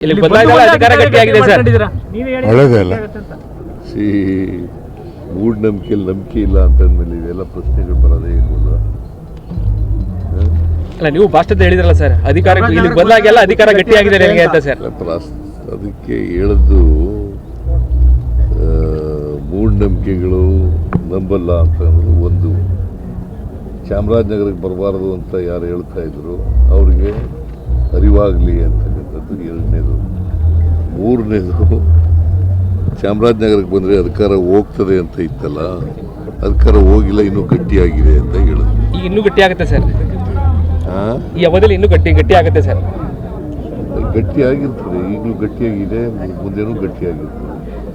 ಇಲ್ಲಿ ಅಧಿಕಾರ ಗಟ್ಟಿಯಾಗಿದೆ sir. C ಮೂಢನಂಬಿಕೆಯಲ್ಲಿ ನಂಬಿಕೆ ಇಲ್ಲ ಅಂತಂದ್ಮೇಲೆ ಇವೆಲ್ಲ ಪ್ರಶ್ನೆಗಳು ಬರೋದೇ ಇರ್ಬೋದು? ಅಲ್ಲ ನೀವು ಭಾಷಣದ ಹೇಳಿದ್ರಲ್ಲ ಸರ್ ಅಧಿಕಾರ ಇಲ್ಲಿ ಬದಲಾಗೆಲ್ಲ ಅಧಿಕಾರ ಗಟ್ಟಿಯಾಗಿದೆ ನಿಮಗೆ ಅಂತ ಸರ್. ಪ್ರಾಸ್- ಅದಕ್ಕೆ ಹೇಳದ್ದು ಮೂಢನಂಬಿಕೆಗಳು ನಂಬಲ್ಲ ಅಂತ ಒಂದು. ಚಾಮರಾಜನಗರಕ್ಕೆ ಬರಬಾರದು ಅಂತ ಯಾರು ಹೇಳ್ತಾ ಇದ್ರು ಅವ್ರಿಗೆ ಅರಿವಾಗಲಿ ಅಂತಕ್ಕಂಥದ್ದು ಎರಡನೇದು. ಮೂರನೇದು ಚಾಮರಾಜನಗರಕ್ಕೆ ಬಂದರೆ ಅಧಿಕಾರ ಹೋಗ್ತದೆ ಅಂತ ಇತ್ತಲ್ಲ ಅಧಿಕಾರ ಹೋಗಿಲ್ಲ ಇನ್ನೂ ಗಟ್ಟಿಯಾಗಿದೆ ಅಂತ ಹೇಳಿದ್ರು ಈಗ ಇನ್ನೂ ಗಟ್ಟಿ ಆಗುತ್ತೆ ಸರ್. ಆ? ಈ ಅವಧಿಯಲ್ಲಿ ಇನ್ನೂ ಗಟ್ಟಿ ಗಟ್ಟಿ ಆಗುತ್ತೆ ಸರ್ ಗಟ್ಟಿಯಾಗಿರ್ತದೆ ಈಗಲೂ ಗಟ್ಟಿಯಾಗಿದೆ ಮುಂದೆನೂ ಗಟ್ಟಿಯಾಗಿರ್ತದೆ.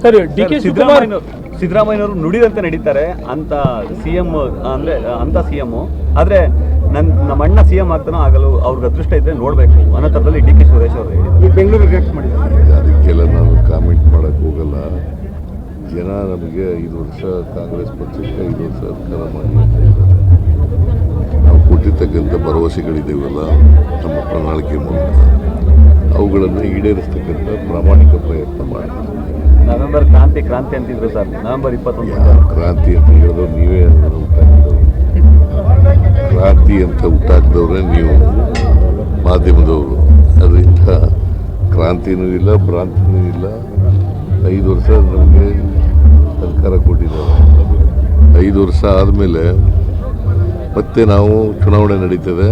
ಸರ್ ಡಿ ಕೆ ಸಿದ್ದರಾಮಯ್ಯ ಸಿದ್ದರಾಮಯ್ಯನವರು ನುಡಿದಂತೆ ನಡೀತಾರೆ ಅಂತ ಸಿ ಎಂ ಅಂದ್ರೆ ಅಂತ ಸಿ ಎಂ. ಆದ್ರೆ ನನ್ ನಮ್ಮ ಅಣ್ಣ ಸಿ ಎಂ ಆಗ್ತಾನೋ ಆಗಲು ಅವ್ರಿಗೆ ಅದೃಷ್ಟ ಇದ್ರೆ ನೋಡಬೇಕು. ಅನ್ನೋ ಥರದಲ್ಲಿ ಡಿ ಕೆ ಸುರೇಶ್ ಅವರು ಹೇಳಿದ್ರು. ಅದಕ್ಕೆಲ್ಲ ನಾನು ಕಾಮೆಂಟ್ ಮಾಡೋಕ್ಕೆ ಹೋಗಲ್ಲ. ಜನ ನಮಗೆ ಐದು ವರ್ಷ ಕಾಂಗ್ರೆಸ್ ಪಕ್ಷಕ್ಕೆ ಐದು ವರ್ಷ ಅಧಿಕಾರ ಮಾಡಿ ನಾವು ಕೊಟ್ಟಿರ್ತಕ್ಕಂಥ ಭರವಸೆಗಳಿದ್ದೇವಲ್ಲ ನಮ್ಮ ಪ್ರಣಾಳಿಕೆ ಮೂಲಕ. ಅವುಗಳನ್ನು ಈಡೇರಿಸ್ತಕ್ಕಂಥ ಪ್ರಾಮಾಣಿಕ ಪ್ರಯತ್ನ ಮಾಡ್ತೀವಿ ನವೆಂಬರ್ ಕ್ರಾಂತಿ ಕ್ರಾಂತಿ ಅಂತಿದ್ರು ಸರ್. ನವೆಂಬರ್ ಇಪ್ಪತ್ತೊಂದು. ಕ್ರಾಂತಿ ಅಂತ ಹೇಳಿದ್ರು ನೀವೇ ಕ್ರಾಂತಿ ಅಂತ ಹುಟ್ಟಾಕ್ದವ್ರೆ ನೀವು ಮಾಧ್ಯಮದವರು. ಅದರಿಂದ ಕ್ರಾಂತಿನೂ ಇಲ್ಲ ಭ್ರಾಂತಿನೂ ಇಲ್ಲ. ಐದು ವರ್ಷ ನಮಗೆ ಸರ್ಕಾರ ಕೊಟ್ಟಿದ್ದಾರೆ. ಐದು ವರ್ಷ ಆದಮೇಲೆ ಮತ್ತೆ ನಾವು ಚುನಾವಣೆ ನಡೀತದೆ.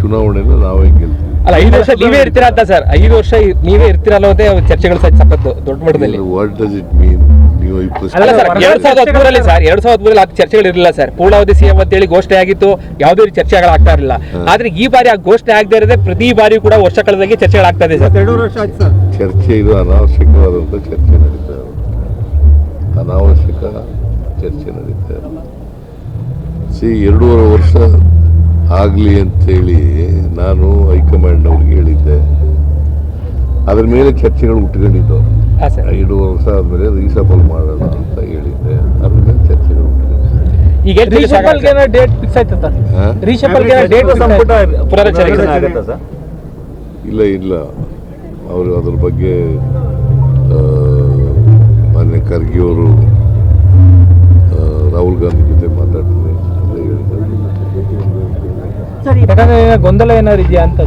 ಚುನಾವಣೆನ ನಾವೇ ಗೆಲ್ತೀವಿ. ಅಲ್ಲ ಐದು ವರ್ಷ ನೀವೇ ಇರ್ತೀರಾ ಅಂತ ಸರ್? ಐದು ವರ್ಷ ನೀವೇ ಇರ್ತೀರಾ ಅನ್ನೋದೇ ಚರ್ಚೆಗಳು ಸಹ ಸಖತ್ ದೊಡ್ಡ ಮಟ್ಟದಲ್ಲಿ. ವಾಟ್ ಡಸ್ ಇಟ್ ಮೀನ್ ನೀವು ಈ ಪ್ರಶ್ನೆ ಅಲ್ಲ ಸರ್ ಎರಡ್ ಸಾವಿರದ ಹದಿಮೂರಲ್ಲಿ ಸರ್ ಎರಡ್ ಸಾವಿರದ ಹದಿಮೂರಲ್ಲಿ ಅದು ಚರ್ಚೆಗಳು ಇರಲಿಲ್ಲ ಸರ್. ಪೂರ್ಣಾವಧಿ ಸಿಎಂ ಅಂತೇಳಿ ಘೋಷಣೆ ಆಗಿತ್ತು ಯಾವುದೇ ರೀತಿ ಚರ್ಚೆಗಳು ಆಗ್ತಾ ಇರಲಿಲ್ಲ. ಆದ್ರೆ ಈ ಬಾರಿ ಆ ಘೋಷಣೆ ಆಗದೆ ಇರದೆ ಪ್ರತಿ ಬಾರಿ ಕೂಡ ವರ್ಷ ಕಳೆದಂಗೆ ಚರ್ಚೆಗಳಾಗ್ತಾ ಇದೆ ಸರ್. ಚರ್ಚೆ ಇದು ಅನಾವಶ್ಯಕವಾದಂಥ ಚರ್ಚೆ ನಡೀತಾ ಇದೆ. ಅನಾವಶ್ಯಕ ಚರ್ಚೆ ನಡೀತಾ ಇದೆ. ಸಿ ಎರಡೂವರೆ ವರ್ಷ ಆಗಲಿ ಅಂತೇಳಿ ನಾನು ಹೈಕಮಾಂಡ್ ಅವ್ರಿಗೆ ಹೇಳಿದ್ದೆ. ಅದ್ರ ಮೇಲೆ ಚರ್ಚೆಗಳು ಉಟ್ಕೊಂಡಿದ್ದು ಸರ್ ಎರಡೂವರೆ ವರ್ಷ ಆದಮೇಲೆ ರೀಸಫಲ್ ಮಾಡೋಣ ಅಂತ ಹೇಳಿದ್ದೆ. ಅದ್ರ ಮೇಲೆ ಉಟ್ಕೊಂಡಿದ್ದು ಈಗ ಸಾಕಾಗುತ್ತೆ. ಡೇಟ್ ಫಿಕ್ಸ್ ಆಯ್ತದ ಹಾ? ರೀಶಫಲ್ಗೆ ಡೇಟ್ ಸಂಪುಟ ಪುನರಚನೆ ಆಗುತ್ತಾ ಸರ್? ಇಲ್ಲ ಇಲ್ಲ. ಅವರು ಅದ್ರ ಬಗ್ಗೆ ಮಾನ್ಯ ಖರ್ಗೆ ಅವರು ರಾಹುಲ್ ಗಾಂಧಿ ಜೊತೆ ಮಾತಾಡ್ತಾರೆ ಸರಿ ಏನಾದ್ರು ಗೊಂದಲ ಏನಾದ್ರು ಇದೆಯಾ ಅಂತ?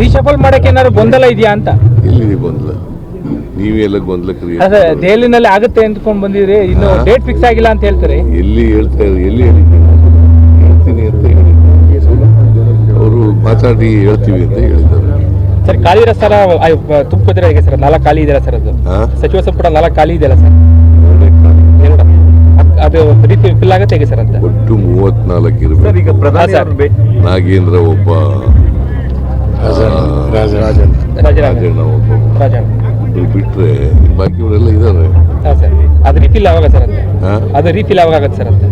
ರೀಶಫಲ್ ಮಾಡಕ್ಕೆ ಏನಾದ್ರು ಗೊಂದಲ ಇದೆಯಾ ಅಂತ? ಇಲ್ಲಿ ಗೊಂದಲ. ನೀವೇ ಎಲ್ಲ ಗೊಂದಲ ಕ್ರಿಯೇಟ್ ಅದೇ ದೆಹಲಿನಲ್ಲಿ ಆಗುತ್ತೆ ಅಂದ್ಕೊಂಡು ಬಂದಿದ್ರಿ ಇನ್ನು ಡೇಟ್ ಫಿಕ್ಸ್ ಆಗಿಲ್ಲ ಅಂತ ಹೇಳ್ತಾರೆ. ಎಲ್ಲಿ ಹೇಳ್ತಾ ಇದ್ರು ಎಲ್ಲಿ ಹೇಳಿದ್ದೀನಿ ಹೇಳ್ತೀನಿ ಅಂತ ಹೇಳಿ ಅವರು ಮಾತಾಡಿ ಹೇಳ್ತೀವಿ ಅಂತ ಹೇಳಿದ್ದಾರೆ. ಸರ್ ಖಾಲಿ ಇರೋ ಸರ್? ತುಂಬಿದ್ರೆ ಹೇಗೆ ಸರ್? ನಾಲ್ಕು ಖಾಲಿ ಇದೆಯಲ್ಲ ಸರ್ ಅದು? ಸಚಿವ ಸಂಪುಟ ನಾಲ್ಕು ಖಾಲಿ ಇದೆಯಲ್ಲ ಸರ್? ಅದು ರೀತಿ ಫಿಲ್ ಆಗುತ್ತೆ ಹೇಗೆ ಸರ್ ಅಂತ? ಒಟ್ಟು ಮೂವತ್ನಾಲ್ಕು ಸರ್ ಇರಬೇಕು ಈಗ ಪ್ರಧಾನಿ ಅವರು ಸರ್. ಭೇ- ನಾಗೇಂದ್ರ ಒಬ್ಬ ರಾಜೀನಾಮೆ ರಾಜಣ್ಣ. ಒಬ್ಬ ರಾಜಣ್ಣ ಇಬ್ರು ಬಿಟ್ರೆ ಬಾಕಿಯವರೆಲ್ಲ ಇದ್ದಾರೆ. ಹಾಂ ಸರ್. ಅದು ರೀಫಿಲ್ ಯಾವಾಗ ಸರ್ ಅಂತ ಹಾ? ಅದು ರೀಫಿಲ್ ಯಾವಾಗ ಆಗತ್ತೆ ಸರ್ ಅಂತ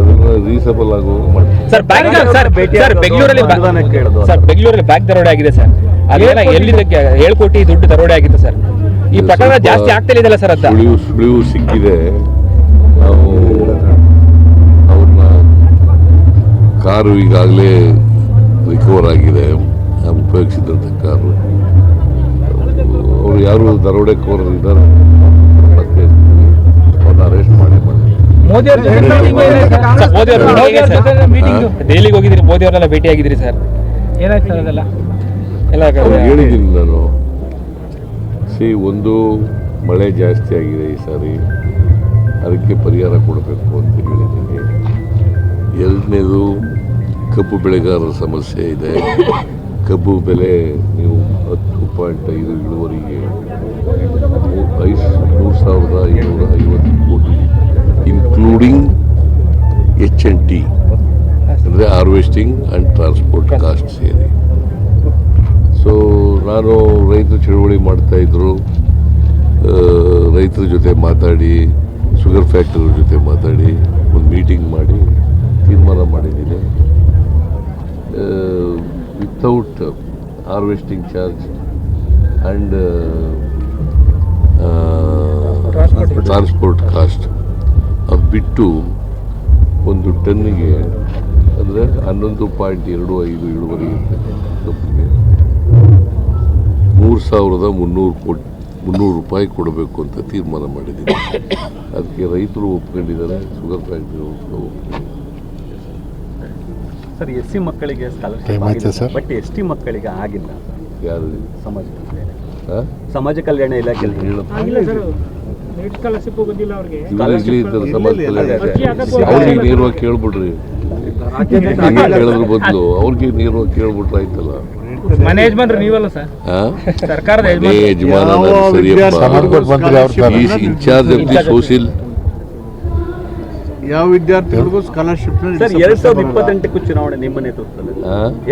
ಅದನ್ನ ರೀಸಬಲ್ ಆಗೋ ಮಾಡ್ತೀವಿ. ಸರ್ ಬ್ಯಾಂಕ್ ಸರ್ ಸರ್ ಆಗೋದು, ಬೆಂಗಳೂರಲ್ಲಿ ಕೇಳೋದು. ಸರ್ ಬೆಂಗಳೂರಲ್ಲಿ ಬ್ಯಾಂಕ್ ದರೋಡೆ ಆಗಿದೆ ಸರ್. ಅದೇನ ಎಲ್ಲಿದ್ದಕ್ಕೆ ಏಳು ಕೋಟಿ ದುಡ್ಡು ದರೋಡೆ ಆಗಿತ್ತು ಸರ್. ಈ ಪ್ರಕರಣ ಜಾಸ್ತಿ ಜಾಸ್ತಿ ಆಗ್ತಿಲ್ಲ ಸರ್ ಅಂತ ಸುಳಿವು ಸುಳಿವು ಸಿಕ್ಕಿದೆ. ನಾವು ಅವ್ರನ್ನ ಕಾರು ಈಗಾಗಲೇ ರಿಕವರ್ ಆಗಿದೆ. ಉಪಯೋಗಿಸಿದಂಥ ಕಾರು. ಅವರು ಯಾರು ದರೋಡೆ ಇದ್ದಾರೆ ಮತ್ತೆ ಅವ್ರನ್ನ ಅರೆಸ್ಟ್ ಮಾಡಿ ದೆಹಲಿಗೆ ಹೋಗಿದ್ರಿ ಮೋದಿ ಅವರೆಲ್ಲ ಭೇಟಿ ಆಗಿದ್ರಿ ಸರ್. ಏನಾಯ್ತು ಸರ್ ಅದೆಲ್ಲ? ಎಲ್ಲ ಹೇಳಿದ್ದೀನಿ ನಾನು. ಸಿ ಒಂದು ಮಳೆ ಜಾಸ್ತಿ ಆಗಿದೆ ಈ ಸಾರಿ. ಅದಕ್ಕೆ ಪರಿಹಾರ ಕೊಡಬೇಕು ಅಂತ ಹೇಳಿದ್ದೀನಿ. ಎರಡನೇದು ಕಬ್ಬು ಬೆಳೆಗಾರರ ಸಮಸ್ಯೆ ಇದೆ. ಕಬ್ಬು ಬೆಲೆ ನೀವು ಹತ್ತು ಪಾಯಿಂಟ್ ಐದು ಇಳುವರಿಗೆ ಐದು ಮೂರು ಸಾವಿರದ ಐನೂರ ಐವತ್ತು ಕೋಟಿ. ಇನ್ಕ್ಲೂಡಿಂಗ್ ಎಚ್ ಎನ್ ಟಿ ಅಂದರೆ ಹಾರ್ವೆಸ್ಟಿಂಗ್ ಆ್ಯಂಡ್ ಟ್ರಾನ್ಸ್ಪೋರ್ಟ್ ಕಾಸ್ಟ್ ಸೇರಿ. ಸೊ ನಾನು ರೈತರ ಚಳುವಳಿ ಮಾಡ್ತಾ ಇದ್ರು. ರೈತರ ಜೊತೆ ಮಾತಾಡಿ ಶುಗರ್ ಫ್ಯಾಕ್ಟರಿ ಜೊತೆ ಮಾತಾಡಿ, ಒಂದು ಮೀಟಿಂಗ್ ಮಾಡಿ, ತೀರ್ಮಾನ ಮಾಡಿದ್ದೀನಿ. Without harvesting charge and transport cost ಅದು ಬಿಟ್ಟು ಒಂದು ಟನ್ನಿಗೆ ಅಂದರೆ ಹನ್ನೊಂದು ಪಾಯಿಂಟ್ ಎರಡು ಐದು ಇಳುವರಿ ಇರ್ತದೆ ಕಬ್ಬಿಗೆ ಮೂರು ಸಾವಿರದ ಮುನ್ನೂರು ಕೋಟಿ ಮುನ್ನೂರು ರೂಪಾಯಿ ಕೊಡಬೇಕು ಅಂತ ತೀರ್ಮಾನ ಮಾಡಿದ್ದೀನಿ ಅದಕ್ಕೆ ರೈತರು ಒಪ್ಕೊಂಡಿದ್ದಾರೆ ಶುಗರ್ ಫ್ಯಾಕ್ಟ್ರಿ ಒಪ್ಕೊಂಡಿದ್ದಾರೆ. ಸರ್ ಎಸ್ ಸಿ ಮಕ್ಕಳಿಗೆ ಸ್ಕಾಲರ್ಶಿಪ್ ಆಗಿದೆ ಸರ್? ಬಟ್ ಎಸ್ ಟಿ ಮಕ್ಕಳಿಗೆ ಆಗಿಲ್ಲ. ಯಾರು ಸಮಾಜ ಸಮಾಜ ಕಲ್ಯಾಣ ಅರ್ಜಿ ಅವ್ರಿಗೆ ನೇರವಾಗಿ ಕೇಳ್ಬಿಡ್ರಿ. ಕೇಳೋದ್ರ ಬದಲು ಅವ್ರಿಗೆ ನೇರವಾಗಿ ಕೇಳ್ಬಿಟ್ರೆ ಆಯ್ತಲ್ಲ ಮನೆ ನೀವಲ್ಲ ಸರ್. ಸರ್ಕಾರದ ಯಜಮಾನ ಇನ್ಚಾರ್ಜ್ ಆಫ್ ದಿ ಸೋಷಿಯಲ್ ಯಾವ ವಿದ್ಯಾರ್ಥಿಗಳಿಗೂ ಸ್ಕಾಲರ್ಶಿಪ್ ಸರ್ ಎರಡ್ ಸಾವಿರದ ಇಪ್ಪತ್ತೆಂಟಕ್ಕೂ ಚುನಾವಣೆ ನಿಮ್ಮ ನೇತೃತ್ವದಲ್ಲಿ.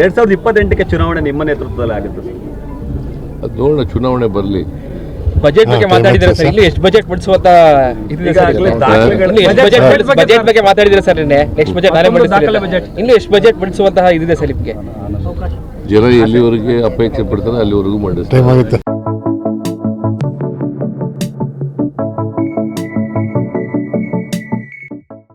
ಎರಡ್ ಸಾವಿರದ ಇಪ್ಪತ್ತೆಂಟಕ್ಕೆ ಚುನಾವಣೆ ನಿಮ್ಮ ನೇತೃತ್ವದಲ್ಲಿ ಆಗುತ್ತೆ ಸರ್. ಅದು ನೋಡೋಣ ಚುನಾವಣೆ ಬರಲಿ. ಬಜೆಟ್ ಬಗ್ಗೆ ಮಾತಾಡಿದ್ರೆ ಸರ್. ಇಲ್ಲಿ ಎಷ್ಟು ಬಜೆಟ್ ಬಿಡಿಸುವಂತ ಬಜೆಟ್ ಬಗ್ಗೆ ಬಜೆಟ್ ಬಗ್ಗೆ ಮಾತಾಡಿದ್ರೆ ಸರ್ ನಿನ್ನೆ? ನೆಕ್ಸ್ಟ್ ಬಜೆಟ್ ನಾಳೆ ಬಜೆಟ್ ಇನ್ನು ಎಷ್ಟು ಬಜೆಟ್ ಬಿಡಿಸುವಂತಹ ಇದಿದೆ ಸರ್ ನಿಮಗೆ? ಜನ ಎಲ್ಲಿವರೆಗೆ ಅಪೇಕ್ಷೆ ಪಡ್ತಾರೆ ಅಲ್ಲಿವರೆಗೂ ಮಾಡಿ ಟೈಮ್ ಆಗುತ್ತೆ.